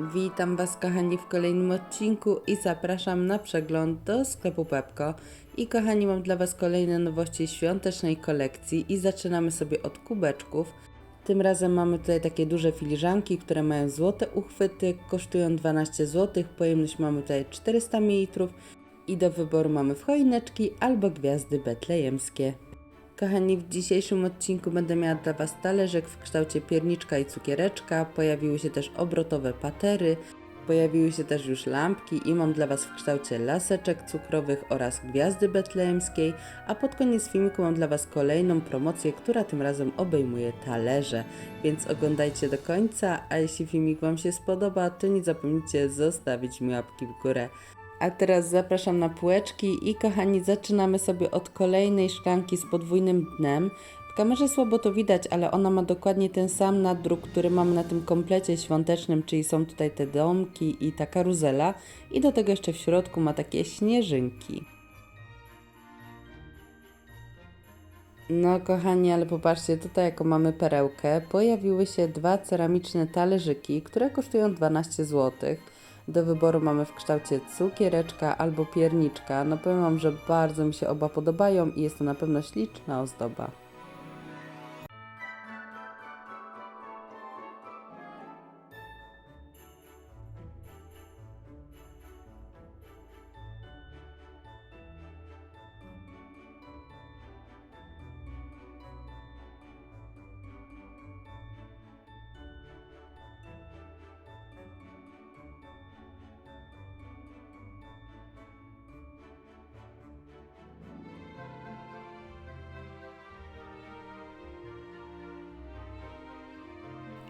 Witam Was kochani w kolejnym odcinku i zapraszam na przegląd do sklepu Pepko. I kochani mam dla Was kolejne nowości świątecznej kolekcji i zaczynamy sobie od kubeczków. Tym razem mamy tutaj takie duże filiżanki, które mają złote uchwyty, kosztują 12 zł, pojemność mamy tutaj 400 ml i do wyboru mamy w choineczki albo gwiazdy betlejemskie. Kochani, w dzisiejszym odcinku będę miała dla Was talerzek w kształcie pierniczka i cukiereczka. Pojawiły się też obrotowe patery, pojawiły się też już lampki i mam dla Was w kształcie laseczek cukrowych oraz gwiazdy betlejemskiej, a pod koniec filmiku mam dla Was kolejną promocję, która tym razem obejmuje talerze, więc oglądajcie do końca, a jeśli filmik Wam się spodoba, to nie zapomnijcie zostawić mi łapki w górę. A teraz zapraszam na półeczki i kochani, zaczynamy sobie od kolejnej szklanki z podwójnym dnem. W kamerze słabo to widać, ale ona ma dokładnie ten sam nadruk, który mamy na tym komplecie świątecznym, czyli są tutaj te domki i ta karuzela i do tego jeszcze w środku ma takie śnieżynki. No kochani, ale popatrzcie, tutaj jako mamy perełkę, pojawiły się dwa ceramiczne talerzyki, które kosztują 12 zł. Do wyboru mamy w kształcie cukiereczka albo pierniczka. No powiem Wam, że bardzo mi się oba podobają i jest to na pewno śliczna ozdoba.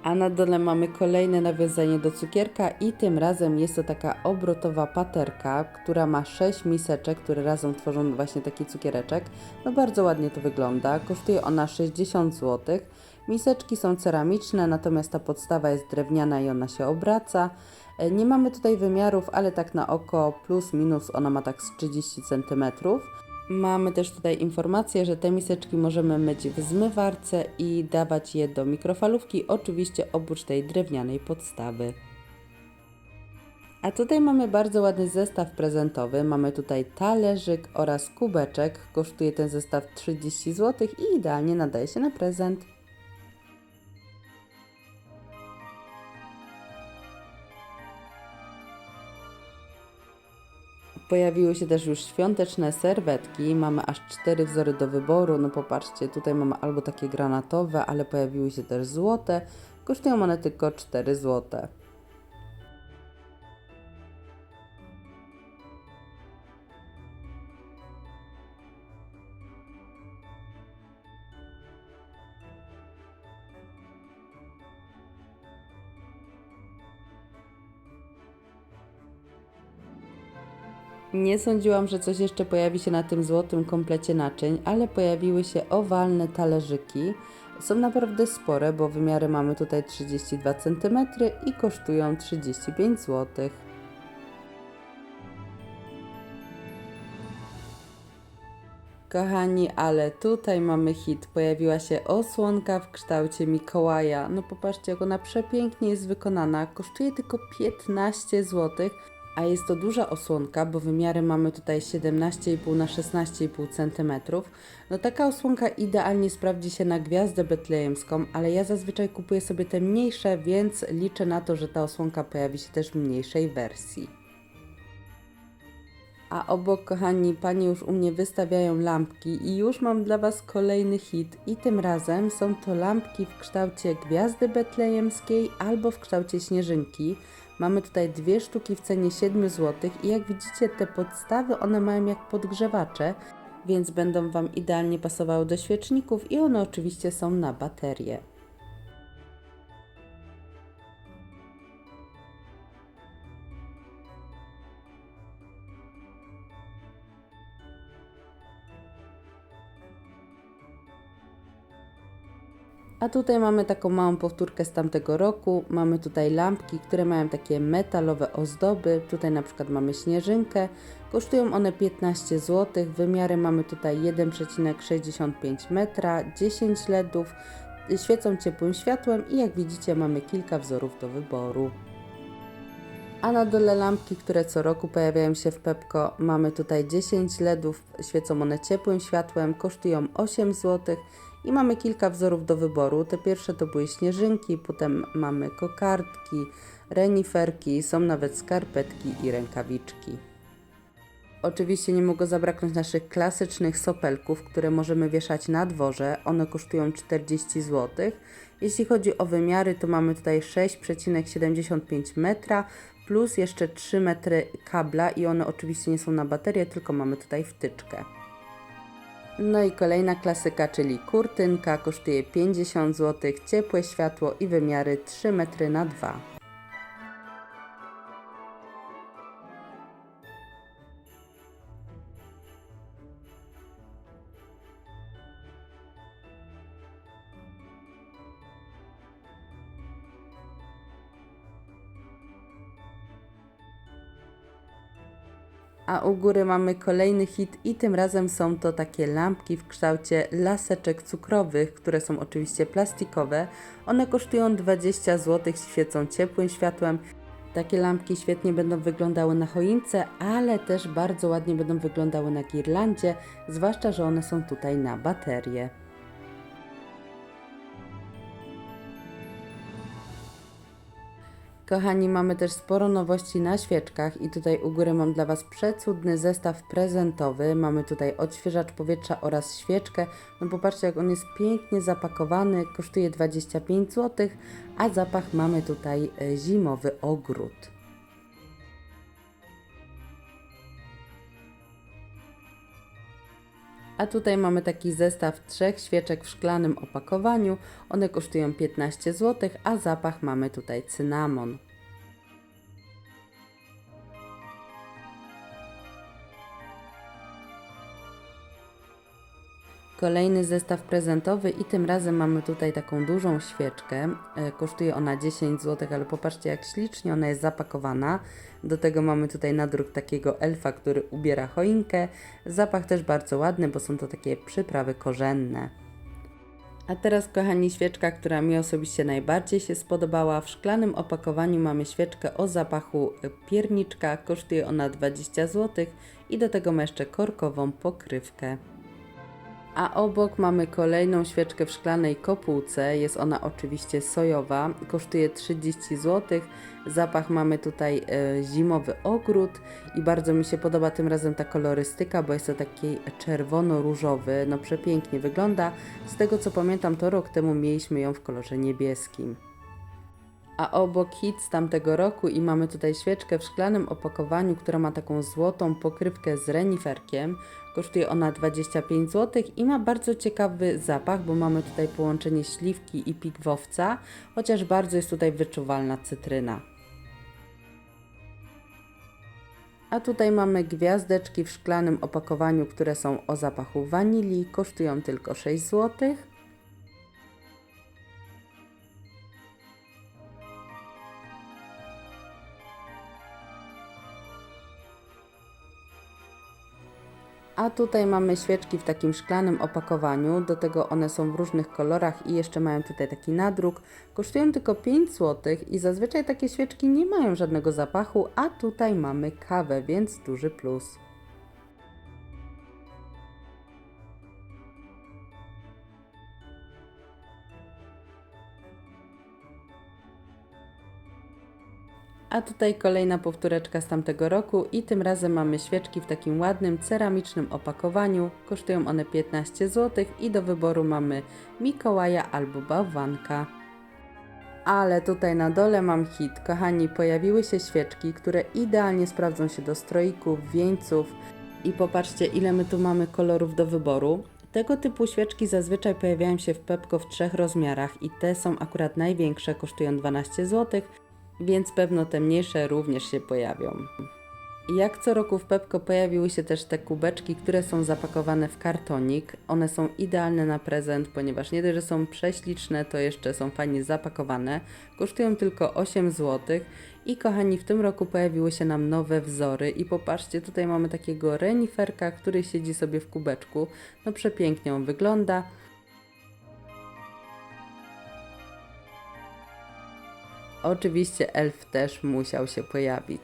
A na dole mamy kolejne nawiązanie do cukierka i tym razem jest to taka obrotowa paterka, która ma 6 miseczek, które razem tworzą właśnie taki cukiereczek. No bardzo ładnie to wygląda. Kosztuje ona 60 zł. Miseczki są ceramiczne, natomiast ta podstawa jest drewniana i ona się obraca. E, Nie mamy tutaj wymiarów, ale tak na oko plus minus ona ma tak z 30 cm. Mamy też tutaj informację, że te miseczki możemy myć w zmywarce i dawać je do mikrofalówki, oczywiście oprócz tej drewnianej podstawy. A tutaj mamy bardzo ładny zestaw prezentowy. Mamy tutaj talerzyk oraz kubeczek. Kosztuje ten zestaw 30 zł i idealnie nadaje się na prezent. Pojawiły się też już świąteczne serwetki. Mamy aż cztery wzory do wyboru. No popatrzcie, tutaj mamy albo takie granatowe, ale pojawiły się też złote. Kosztują one tylko 4 złote. Nie sądziłam, że coś jeszcze pojawi się na tym złotym komplecie naczyń, ale pojawiły się owalne talerzyki. Są naprawdę spore, bo wymiary mamy tutaj 32 cm i kosztują 35 zł. Kochani, ale tutaj mamy hit. Pojawiła się osłonka w kształcie Mikołaja. No popatrzcie, jak ona przepięknie jest wykonana. Kosztuje tylko 15 zł, a jest to duża osłonka, bo wymiary mamy tutaj 17,5 na 16,5 cm. No taka osłonka idealnie sprawdzi się na gwiazdę betlejemską, ale ja zazwyczaj kupuję sobie te mniejsze, więc liczę na to, że ta osłonka pojawi się też w mniejszej wersji. A obok, kochani, panie już u mnie wystawiają lampki i już mam dla Was kolejny hit. I tym razem są to lampki w kształcie gwiazdy betlejemskiej albo w kształcie śnieżynki. Mamy tutaj dwie sztuki w cenie 7 zł i jak widzicie te podstawy one mają jak podgrzewacze, więc będą Wam idealnie pasowały do świeczników i one oczywiście są na baterię. A tutaj mamy taką małą powtórkę z tamtego roku. Mamy tutaj lampki, które mają takie metalowe ozdoby. Tutaj na przykład mamy śnieżynkę. Kosztują one 15 zł. Wymiary mamy tutaj 1,65 metra, 10 LEDów. Świecą ciepłym światłem i jak widzicie mamy kilka wzorów do wyboru. A na dole lampki, które co roku pojawiają się w Pepko, mamy tutaj 10 LEDów, świecą one ciepłym światłem, kosztują 8 zł i mamy kilka wzorów do wyboru. Te pierwsze to były śnieżynki, potem mamy kokardki, reniferki, są nawet skarpetki i rękawiczki. Oczywiście nie mogło zabraknąć naszych klasycznych sopelków, które możemy wieszać na dworze. One kosztują 40 zł. Jeśli chodzi o wymiary, to mamy tutaj 6,75 metra plus jeszcze 3 metry kabla i one oczywiście nie są na baterię, tylko mamy tutaj wtyczkę. No i kolejna klasyka, czyli kurtynka, kosztuje 50 zł, ciepłe światło i wymiary 3 metry na 2. A u góry mamy kolejny hit i tym razem są to takie lampki w kształcie laseczek cukrowych, które są oczywiście plastikowe. One kosztują 20 zł, świecą ciepłym światłem. Takie lampki świetnie będą wyglądały na choince, ale też bardzo ładnie będą wyglądały na girlandzie, zwłaszcza, że one są tutaj na baterie. Kochani, mamy też sporo nowości na świeczkach i tutaj u góry mam dla Was przecudny zestaw prezentowy. Mamy tutaj odświeżacz powietrza oraz świeczkę. No popatrzcie, jak on jest pięknie zapakowany, kosztuje 25 zł, a zapach mamy tutaj e, zimowy ogród. A tutaj mamy taki zestaw trzech świeczek w szklanym opakowaniu. One kosztują 15 zł, a zapach mamy tutaj cynamon. Kolejny zestaw prezentowy i tym razem mamy tutaj taką dużą świeczkę. E, Kosztuje ona 10 zł, ale popatrzcie jak ślicznie ona jest zapakowana. Do tego mamy tutaj nadruk takiego elfa, który ubiera choinkę. Zapach też bardzo ładny, bo są to takie przyprawy korzenne. A teraz, kochani, świeczka, która mi osobiście najbardziej się spodobała. W szklanym opakowaniu mamy świeczkę o zapachu pierniczka. Kosztuje ona 20 zł i do tego ma jeszcze korkową pokrywkę. A obok mamy kolejną świeczkę w szklanej kopułce. Jest ona oczywiście sojowa, kosztuje 30 zł. Zapach mamy tutaj e, zimowy ogród i bardzo mi się podoba tym razem ta kolorystyka, bo jest to taki czerwono-różowy. No przepięknie wygląda. Z tego co pamiętam, to rok temu mieliśmy ją w kolorze niebieskim a obok hit z tamtego roku i mamy tutaj świeczkę w szklanym opakowaniu, która ma taką złotą pokrywkę z reniferkiem. Kosztuje ona 25 zł i ma bardzo ciekawy zapach, bo mamy tutaj połączenie śliwki i pigwowca, chociaż bardzo jest tutaj wyczuwalna cytryna. A tutaj mamy gwiazdeczki w szklanym opakowaniu, które są o zapachu wanilii, kosztują tylko 6 zł. A tutaj mamy świeczki w takim szklanym opakowaniu, do tego one są w różnych kolorach i jeszcze mają tutaj taki nadruk. Kosztują tylko 5 zł i zazwyczaj takie świeczki nie mają żadnego zapachu, a tutaj mamy kawę, więc duży plus. A tutaj kolejna powtóreczka z tamtego roku i tym razem mamy świeczki w takim ładnym ceramicznym opakowaniu. Kosztują one 15 zł i do wyboru mamy Mikołaja albo bałwanka. Ale tutaj na dole mam hit. Kochani, pojawiły się świeczki, które idealnie sprawdzą się do stroików, wieńców. I popatrzcie, ile my tu mamy kolorów do wyboru. Tego typu świeczki zazwyczaj pojawiają się w Pepko w trzech rozmiarach i te są akurat największe, kosztują 12 zł, więc pewno te mniejsze również się pojawią. Jak co roku w Pepko pojawiły się też te kubeczki, które są zapakowane w kartonik. One są idealne na prezent, ponieważ nie dość, że są prześliczne, to jeszcze są fajnie zapakowane. Kosztują tylko 8 zł. I kochani, w tym roku pojawiły się nam nowe wzory i popatrzcie, tutaj mamy takiego reniferka, który siedzi sobie w kubeczku. No przepięknie on wygląda. Oczywiście elf też musiał się pojawić.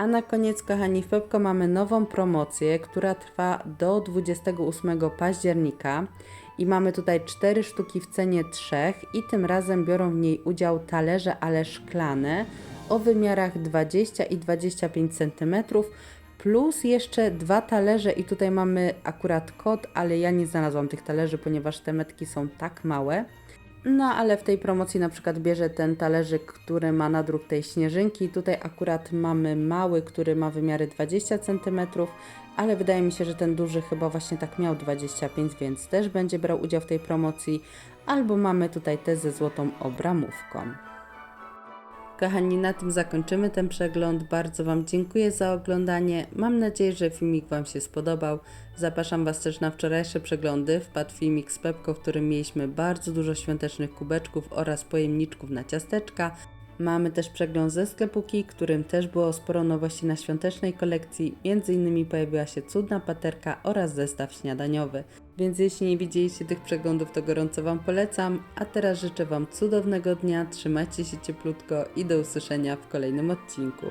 A na koniec, kochani, w Pepko mamy nową promocję, która trwa do 28 października. I mamy tutaj 4 sztuki w cenie 3 i tym razem biorą w niej udział talerze, ale szklane o wymiarach 20 i 25 cm, plus jeszcze dwa talerze i tutaj mamy akurat kod, ale ja nie znalazłam tych talerzy, ponieważ te metki są tak małe. No, ale w tej promocji na przykład bierze ten talerzyk, który ma nadruk tej śnieżynki. Tutaj akurat mamy mały, który ma wymiary 20 cm, ale wydaje mi się, że ten duży chyba właśnie tak miał 25, więc też będzie brał udział w tej promocji. Albo mamy tutaj te ze złotą obramówką. Kochani, na tym zakończymy ten przegląd. Bardzo Wam dziękuję za oglądanie. Mam nadzieję, że filmik Wam się spodobał. Zapraszam Was też na wczorajsze przeglądy. Wpadł filmik z Pepko, w którym mieliśmy bardzo dużo świątecznych kubeczków oraz pojemniczków na ciasteczka. Mamy też przegląd ze sklepu Kik, którym też było sporo nowości na świątecznej kolekcji. Między innymi pojawiła się cudna paterka oraz zestaw śniadaniowy. Więc jeśli nie widzieliście tych przeglądów, to gorąco Wam polecam. A teraz życzę Wam cudownego dnia, trzymajcie się cieplutko i do usłyszenia w kolejnym odcinku.